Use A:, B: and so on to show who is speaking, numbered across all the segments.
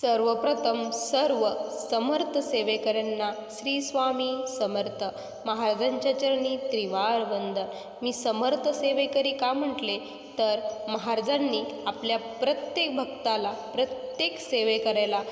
A: सर्वप्रथम सर्व समर्थ सेवेकऱ्यांना श्री स्वामी समर्थ. महाराजांच्या चरणी त्रिवार वंदन मी समर्थ सेवेकरी का म्हटले? तर महाराजांनी आपल्या प्रत्येक भक्ताला प्रत्येक सेवेकऱ्याला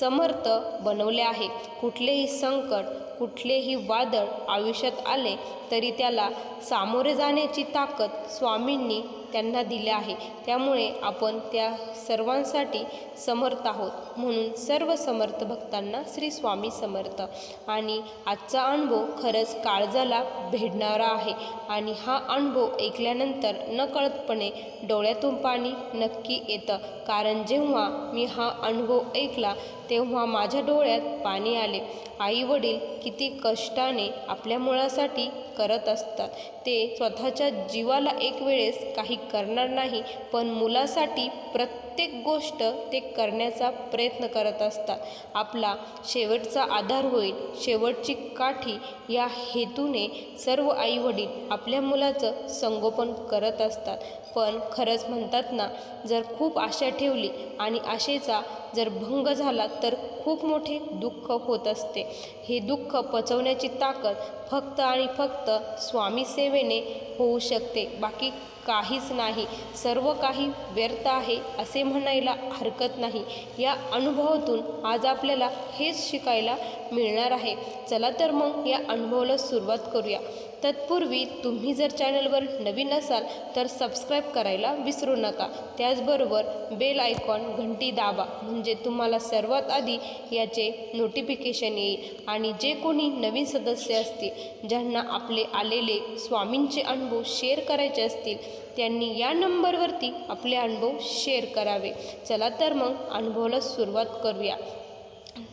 A: समर्थ बनवले आहे. कुठलेही संकट कुठलेही वादळ आयुष्यात आले तरी त्याला सामोरे जाण्याची ताकद स्वामींनी त्यांना दिली आहे. त्यामुळे आपण त्या सर्वांसाठी समर्थ आहोत म्हणून सर्व समर्थ भक्तांना श्री स्वामी समर्थ. आणि आजचा अनुभव खरंच काळजाला भेडणारा आहे. आणि हा अनुभव ऐकल्यानंतर नकळतपणे डोळ्यातून पाणी नक्की येतं. कारण जेव्हा मी हा अनुभव ऐकला तेव्हा माझ्या डोळ्यात पाणी आले. आई वडील किती कष्टाने आपल्या मुळासाठी करत असतात. ते स्वतःच्या जीवाला एक वेळेस काही करणार नाही पण मुलासाठी प्रत्येक प्रत्येक गोष्ट ते करण्याचा प्रयत्न करत असतात. आपला शेवटचा आधार होईल. शेवटची काठी या हेतूने सर्व आईवडील आपल्या मुलाचं संगोपन करत असतात. पण खरंच म्हणतात ना जर खूप आशा ठेवली आणि आशेचा जर भंग झाला तर खूप मोठे दुःख होत असते. हे दुःख पचवण्याची ताकद फक्त आणि फक्त स्वामी सेवेने होऊ शकते. बाकी काहीच नाही. सर्व काही व्यर्थ आहे असे म्हणायला हरकत नाही. या अनुभवातून आज आपल्याला हेच शिकायला मिळणार आहे. चला तर मग या अनुभवाला सुरुवात करूया. तत्पूर्वी तुम्ही जर चॅनलवर नवीन असाल तर सबस्क्राईब करायला विसरू नका. त्याचबरोबर बेल आयकॉन घंटी दाबा म्हणजे तुम्हाला सर्वात आधी याचे नोटिफिकेशन येईल. आणि जे कोणी नवीन सदस्य असतील ज्यांना आपले आलेले स्वामींचे अनुभव शेअर करायचे असतील त्यांनी या नंबरवरती आपले अनुभव शेअर करावे. चला तर मग अनुभवाला सुरुवात करूया.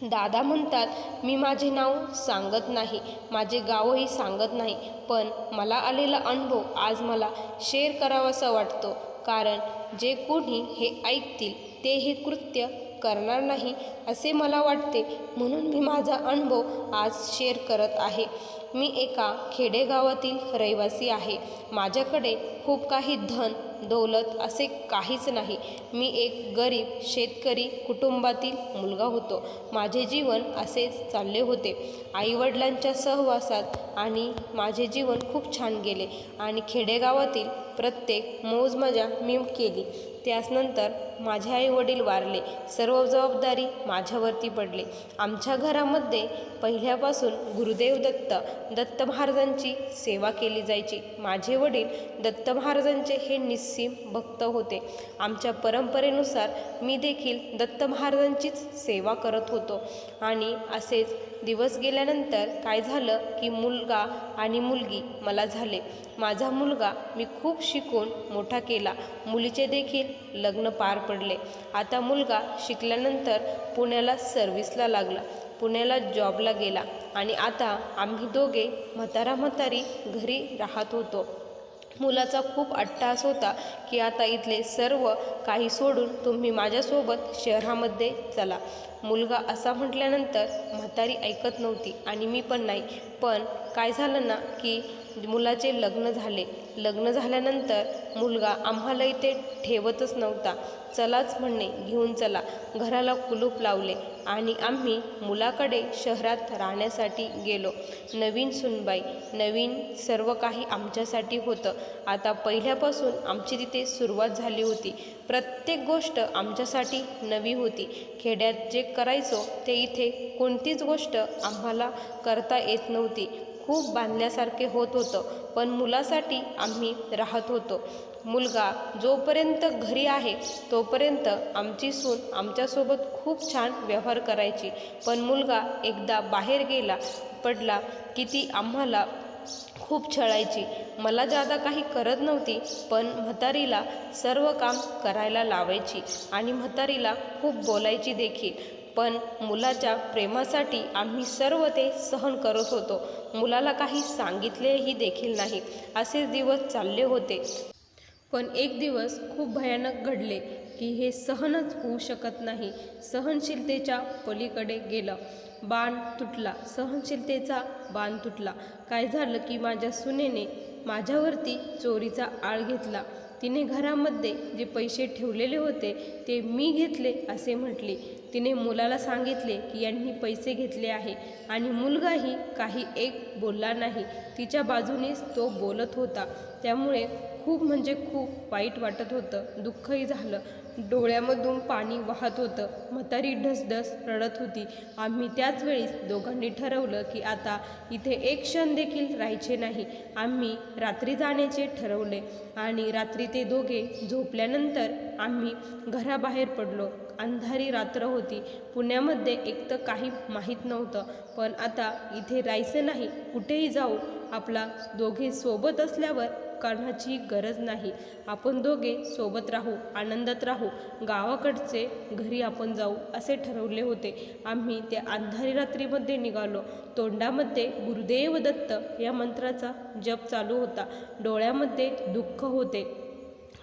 A: दादा म्हणतात मी माझे नाव सांगत नाही माझे गावही सांगत नाही पण मला आलेला अनुभव आज मला शेअर करावासा वाटतो. कारण जे कोणी हे ऐकतील ते हे कृत्य करणार नाही असे मला वाटते. म्हणून मी माझा अनुभव आज शेअर करत आहे. मी एका खेडेगावातील रहिवासी आहे. माझ्याकडे खूप काही धन दौलत असे काहीच नाही. मी एक गरीब शेतकरी कुटुंबातील मुलगा होतो. माझे जीवन असेच चालले होते. आईवडिलांच्या सहवासात आणि माझे जीवन खूप छान गेले आणि खेडेगावातील प्रत्येक मौजमजा मी केली. त्याचनंतर माझे आई वडील वारले. सर्व जबाबदारी माझ्यावरती पडले. आमच्या घरामध्ये पहिल्यापासून गुरुदेव दत्त दत्त महाराजांची सेवा केली जायची. माझे वडील दत्त महाराजांचे हे निस्सीम भक्त होते. आमच्या परंपरेनुसार मी देखील दत्त महाराजांचीच सेवा करत होतो. आणि असेच दिवस गेल्यानंतर काय झालं की मुलगा आणि मुलगी मला झाले. माझा मुलगा मी खूप शिकून मोठा केला. मुलीचे देखील लग्न पार पडले. आता मुलगा शिकल्यानंतर पुण्याला सर्व्हिसला लागला. पुण्याला जॉबला गेला. आणि आता आम्ही दोघे म्हातारा म्हातारी घरी राहत होतो. मुलाचा खूप अट्टास होता. की आता इथले सर्व काही सोडून तुम्ही माझ्यासोबत शहरामध्ये चला. मुलगा असा म्हटल्यानंतर म्हातारी ऐकत नव्हती आणि मी पण नाही. पण काय झालं ना की मुलाचे लग्न झाले. लग्न झाल्यानंतर मुलगा आम्हाला इथे ठेवतच नव्हता. चलाच म्हणणे घेऊन चला. घराला कुलूप लावले आणि आम्ही मुलाकडे शहरात राहण्यासाठी गेलो. नवीन सुनबाई नवीन सर्व काही आमच्यासाठी होतं. आता पहिल्यापासून आमची तिथे सुरुवात झाली होती. प्रत्येक गोष्ट आमच्यासाठी नवी होती. खेड्यात जे करायचो ते इथे कोणतीच गोष्ट आम्हाला करता येत नव्हती. खूप बांधल्यासारखे होत होतं पण मुलासाठी आम्ही राहत होतो. मुलगा जोपर्यंत घरी आहे तोपर्यंत आमची सून आमच्यासोबत खूप छान व्यवहार करायची. पण मुलगा एकदा बाहेर गेला पडला की ती आम्हाला खूप छळायची. मला जादा काही करत नव्हती पण म्हातारीला सर्व काम करायला लावायची आणि म्हातारीला खूप बोलायची देखील. पण मुलाच्या प्रेमासाठी आम्ही सर्व ते सहन करत होतो. मुलाला काही सांगितलेही देखील नाही. असे दिवस चालले होते. पण एक दिवस खूप भयानक घडले. की हे सहनच होऊ शकत नाही. सहनशीलतेच्या पलीकडे गेलं. बाण तुटला. सहनशीलतेचा बाण तुटला. काय झालं की माझ्या सुनेने माझ्यावरती चोरीचा आळ घेतला. तिने घरामध्ये जे पैसे ठेवलेले होते ते मी घेतले असे म्हटले. तिने मुलाला सांगितले की यांनी पैसे घेतले आहे आणि मुलगाही काही एक बोलला नाही. तिच्या बाजूनेच तो बोलत होता. त्यामुळे खूप म्हणजे खूप वाईट वाटत होतं. दुःखही झालं. डोळ्यामधून पाणी वाहत होतं. म्हातारी ढसढस रडत होती. आम्ही त्याच वेळीस दोघांनी ठरवलं की आता इथे एक क्षण देखील राहायचे नाही. आम्ही रात्री जाण्याचे ठरवले आणि रात्री ते दोघे झोपल्यानंतर आम्ही घराबाहेर पडलो. अंधारी रात्र होती. पुण्यामध्ये एक तर काही माहीत नव्हतं पण आता इथे राहायचं नाही कुठेही जाऊ आपला दोघे सोबत असल्यावर करण्याची गरज नाही. आपण दोघे सोबत राहू आनंदात राहू. गावाकडचे घरी आपण जाऊ असे ठरवले होते. आम्ही त्या अंधारी रात्रीमध्ये निघालो. तोंडामध्ये गुरुदेव दत्त या मंत्राचा जप चालू होता. डोळ्यामध्ये दुःख होते.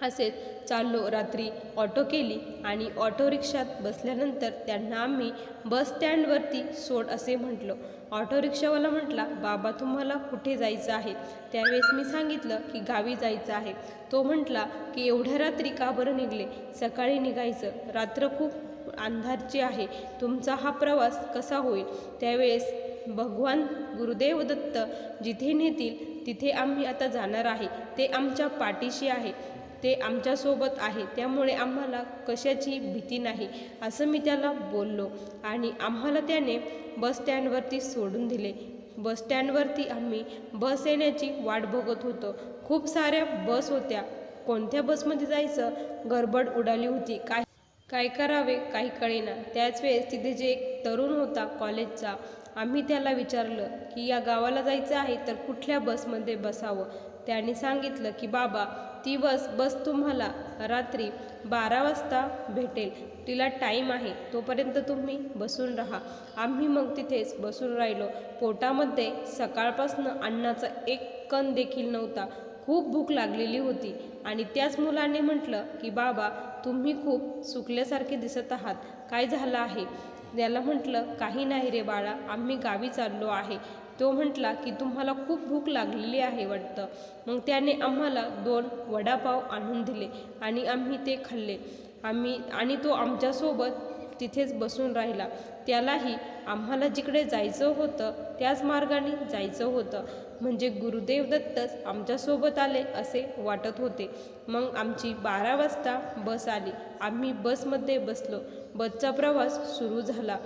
A: असेच चाललो रात्री ऑटो केली आणि ऑटो रिक्षात बसल्यानंतर त्यांना आम्ही बस स्टँडवरती सोड असे म्हटलो. ऑटो रिक्षावाला म्हटला बाबा तुम्हाला कुठे जायचं आहे? त्यावेळेस मी सांगितलं की गावी जायचं आहे. तो म्हटला की एवढ्या रात्री का बरं निघले? सकाळी निघायचं. रात्र खूप अंधारची आहे. तुमचा हा प्रवास कसा होईल? त्यावेळेस भगवान गुरुदेव दत्त जिथे नेतील तिथे आम्ही आता जाणार आहे. ते आमच्या पाठीशी आहे. ते आमच्यासोबत आहे. त्यामुळे आम्हाला कशाची भीती नाही असं मी त्याला बोललो आणि आम्हाला त्याने बस स्टँडवरती सोडून दिले. बस स्टँडवरती आम्ही बस येण्याची वाट बघत होतो. खूप साऱ्या बस होत्या. कोणत्या बसमध्ये जायचं? गडबड उडाली होती. काय काय करावे? काही कळेना. त्याच वेळेस तिथे जे एक तरुण होता कॉलेजचा आम्ही त्याला विचारलं की या गावाला जायचं आहे तर कुठल्या बसमध्ये बसावं? त्याने सांगितलं की बाबा ती बस बस तुम्हाला रात्री बारा वाजता भेटेल. तिला टाईम आहे तोपर्यंत तुम्ही बसून राहा. आम्ही मग तिथेच बसून राहिलो. पोटामध्ये सकाळपासून अन्नाचा एक कण देखील नव्हता. खूप भूक लागलेली होती. आणि त्याच मुलाने म्हटलं की बाबा तुम्ही खूप सुकल्यासारखे दिसत आहात. काय झालं आहे? त्याला म्हटलं काही नाही रे बाळा आम्ही गावी चाललो आहे. तो म्हटला की तुम्हाला खूप भूक लागलेली आहे वाटतं. मग त्याने आम्हाला दोन वडापाव आणून दिले आणि आम्ही ते खाल्ले. आम्ही आणि तो आमच्यासोबत तिथेच बसून राहिला. त्यालाही आम्हाला जिकडे जायचं होतं त्याच मार्गाने जायचं होतं. म्हणजे गुरुदेव दत्तच आमच्यासोबत आले असे वाटत होते. मग आमची बारा वाजता बस आली. आम्ही बसमध्ये बसलो. बसचा प्रवास सुरू झाला.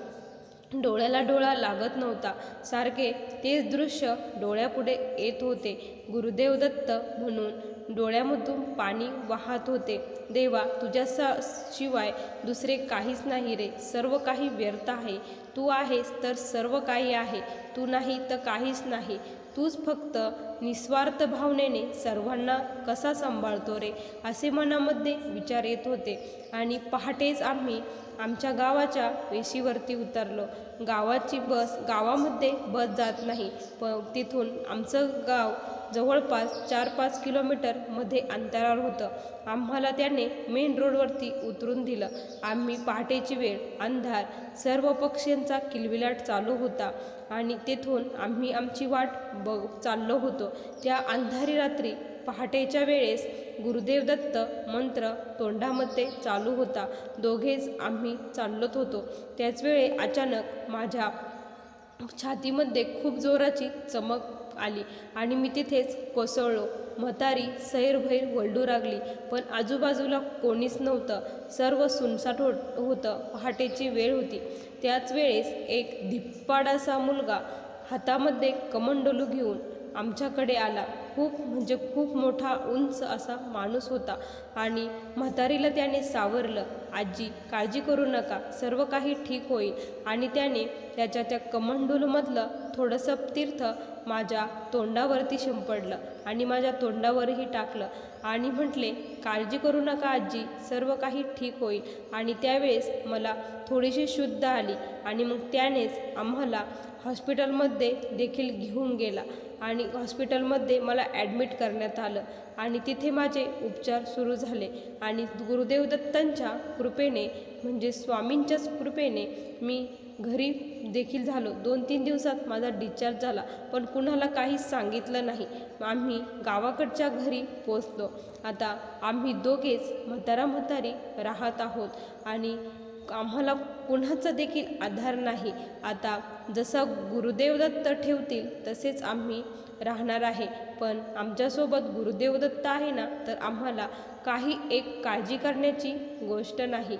A: डोळ्याला डोळा लागत नव्हता. सारखे तेच दृश्य डोळ्यापुढे येत होते. गुरुदेव दत्त म्हणून डोळ्यामधून पाणी वाहत होते. देवा तुझ्या शिवाय दुसरे काहीच नाही रे. सर्व काही व्यर्थ आहे. तू आहेस तर सर्व काही आहे. तू नाही तर काहीच नाही. तूच फक्त निस्वार्थ भावनेने सर्वांना कसा सांभाळतो रे? असे मनामध्ये विचार येत होते. आणि पहाटेच आम्ही आमच्या गावाच्या वेशीवरती उतरलो. गावाची बस गावामध्ये बस जात नाही. प तिथून आमचं गाव जवळपास चार पाच किलोमीटरमध्ये अंतरावर होतं. आम्हाला त्याने मेन रोडवरती उतरून दिलं. आम्ही पहाटेची वेळ अंधार सर्व पक्ष्यांचा किलबिलाट चालू होता आणि तेथून आम्ही आमची वाट बघ चाललो होतो. त्या अंधारी रात्री पहाटेच्या वेळेस गुरुदेव दत्त मंत्र तोंडामध्ये चालू होता. दोघेच आम्ही चालत होतो. त्याचवेळी अचानक माझ्या छातीमध्ये खूप जोराची चमक आली. आणि मी तिथेच कोसळलो. म्हातारी सैरभैर वलडू लागली. पण आजूबाजूला कोणीच नव्हतं. सर्व सुनसाट हो होतं. पहाटेची वेळ होती. त्याच वेळेस एक धिप्पाडासा मुलगा हातामध्ये कमंडोलू घेऊन आमच्याकडे आला. खूप म्हणजे खूप मोठा उंच असा माणूस होता. आणि म्हातारीला त्याने सावरलं. आजी काळजी करू नका. सर्व काही ठीक होईल. आणि त्याने त्याच्या त्या कमंडोलमधलं थोडंसं तीर्थ माझ्या तोंडावरती शिंपडलं आणि माझ्या तोंडावरही टाकलं. आणि म्हटले काळजी करू नका आजी सर्व काही ठीक होईल. आणि त्यावेळेस मला थोडीशी शुद्ध आली आणि मग त्यानेच आम्हाला हॉस्पिटलमध्ये देखील घेऊन गेला आणि हॉस्पिटलमध्ये मला ॲडमिट करण्यात आलं आणि तिथे माझे उपचार सुरू झाले. आणि गुरुदेव दत्तांच्या कृपेने म्हणजे स्वामींच्याच कृपेने मी घरी देखील झालो. दोन तीन दिवसात माझा डिस्चार्ज झाला पण कुणाला काहीच सांगितलं नाही. आम्ही गावाकडच्या घरी पोचलो आता आम्ही दोघेच म्हातारा म्हातारी राहत आहोत आणि आम्हाला कुणाचा देखील आधार नाही. आता जसा गुरुदेवदत्त ठेवतील तसेच आम्ही राहणार आहे. पण आमच्यासोबत गुरुदेवदत्त आहे ना तर आम्हाला काही एक काळजी करण्याची गोष्ट नाही.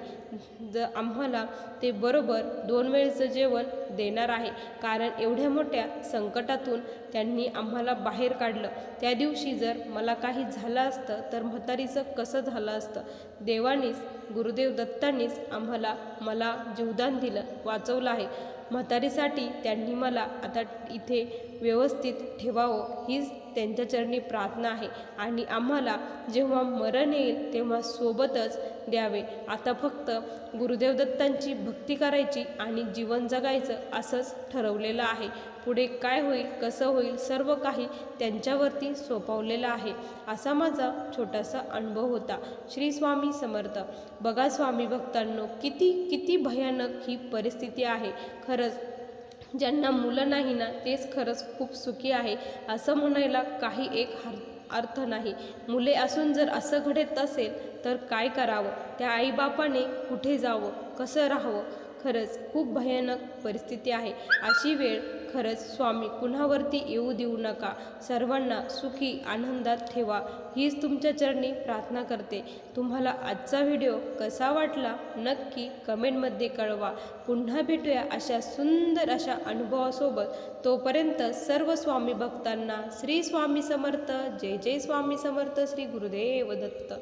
A: ज आम्हाला ते बरोबर दोन वेळचं जेवण देणार आहे. कारण एवढ्या मोठ्या संकटातून त्यांनी आम्हाला बाहेर काढलं. त्या दिवशी जर मला काही झालं असतं तर म्हातारीचं कसं झालं असतं? देवानीच गुरुदेव दत्तांनीच आम्हाला मला जीवदान दिलं वाचवलं आहे. म्हातारीसाठी त्यांनी मला आता इथे व्यवस्थित ठेवावं हीच त्यांच्या चरणी प्रार्थना आहे. आणि आम्हाला जेव्हा मरण येईल तेव्हा सोबतच द्यावे. आता फक्त गुरुदेव दत्तांची भक्ती करायची आणि जीवन जगायचं असंच ठरवलेलं आहे. पुढे काय होईल कसं होईल सर्व काही त्यांच्यावरती सोपवलेलं आहे. असा माझा छोटासा अनुभव होता. श्री स्वामी समर्थ बघा स्वामी भक्तांनो किती किती भयानक ही परिस्थिती आहे. खरंच ज्यांना मुलं नाही ना तेच खरंच खूप सुखी आहे. असं म्हणायला काही एक हर अर्थ नाही. मुले असून जर असं घडत असेल तर काय करावं? त्या आईबापाने कुठे जावं? कसं राहावं? खरंच खूप भयानक परिस्थिती आहे. अशी वेळ खरंच स्वामी कुणावरती येऊ देऊ नका. सर्वांना सुखी आनंदात ठेवा. हीच तुमच्या चरणी प्रार्थना करते. तुम्हाला आजचा व्हिडिओ कसा वाटला नक्की कमेंटमध्ये कळवा. पुन्हा भेटूया अशा सुंदर अशा अनुभवासोबत. तोपर्यंत सर्व स्वामी भक्तांना श्री स्वामी समर्थ जय जय स्वामी समर्थ श्री गुरुदेव दत्त.